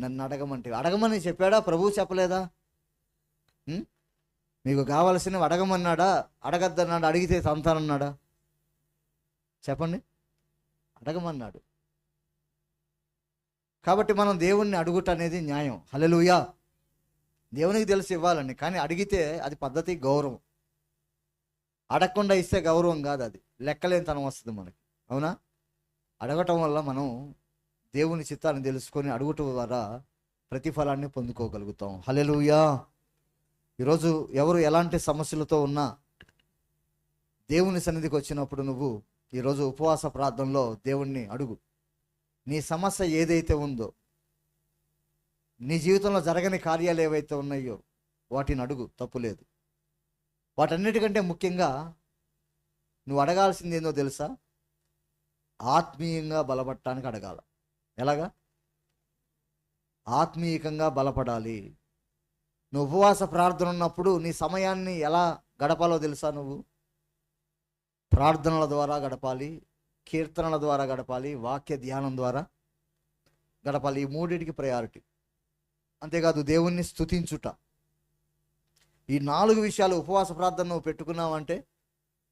నన్ను అడగమంటే అడగమని చెప్పాడా? ప్రభువు చెప్పలేదా? మీకు కావలసినవి అడగమన్నాడా? అడగద్దన్నాడు? అడిగితే సంతానన్నాడా? చెప్పండి. అడగమన్నాడు. కాబట్టి మనం దేవుణ్ణి అడుగుట అనేది న్యాయం. హలలుయా దేవునికి తెలిసి ఇవ్వాలండి కానీ అడిగితే అది పద్ధతి గౌరవం. అడగకుండా ఇస్తే గౌరవం కాదు అది. లెక్కలేనితనం వస్తుంది మనకి. అవునా? అడగటం వల్ల మనం దేవుని చిత్తాన్ని తెలుసుకొని అడుగుట ద్వారా ప్రతిఫలాన్ని పొందుకోగలుగుతాం. హలెలుయా ఈరోజు ఎవరు ఎలాంటి సమస్యలతో ఉన్నా దేవుని సన్నిధికి వచ్చినప్పుడు నువ్వు ఈరోజు ఉపవాస ప్రార్థనలో దేవుణ్ణి అడుగు. నీ సమస్య ఏదైతే ఉందో నీ జీవితంలో జరగని కార్యాలు ఏవైతే ఉన్నాయో వాటిని అడుగు తప్పు లేదు. వాటన్నిటికంటే ముఖ్యంగా నువ్వు అడగాల్సింది ఏందో తెలుసా? ఆత్మీయంగా బలపడటానికి అడగాల. ఎలాగా? ఆత్మీయకంగా బలపడాలి. నువ్వు ఉపవాస ప్రార్థన ఉన్నప్పుడు నీ సమయాన్ని ఎలా గడపాలో తెలుసా నువ్వు? ప్రార్థనల ద్వారా గడపాలి కీర్తనల ద్వారా గడపాలి వాక్య ధ్యానం ద్వారా గడపాలి. ఈ మూడింటికి ప్రయారిటీ అంతేకాదు దేవుణ్ణి స్తుతించుట. ఈ నాలుగు విషయాలు ఉపవాస ప్రార్థన నువ్వు పెట్టుకున్నావంటే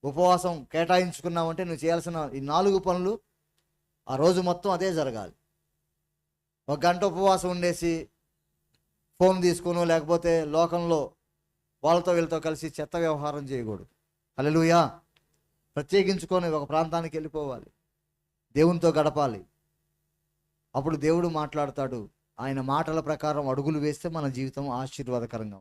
ఉపవాసం కేటాయించుకున్నావంటే నువ్వు చేయాల్సిన ఈ నాలుగు పనులు ఆ రోజు మొత్తం అదే జరగాలి. ఒక గంట ఉపవాసం ఉండేసి ఫోన్ తీసుకోను లేకపోతే లోకంలో వాళ్ళతో వీళ్ళతో కలిసి చెత్త వ్యవహారం చేయకూడదు. హల్లెలూయా. ప్రత్యేకించుకొని ఒక ప్రాంతానికి వెళ్ళిపోవాలి. దేవునితో గడపాలి. అప్పుడు దేవుడు మాట్లాడతాడు. ఆయన మాటల ప్రకారం అడుగులు వేస్తే మన జీవితం ఆశీర్వాదకరంగా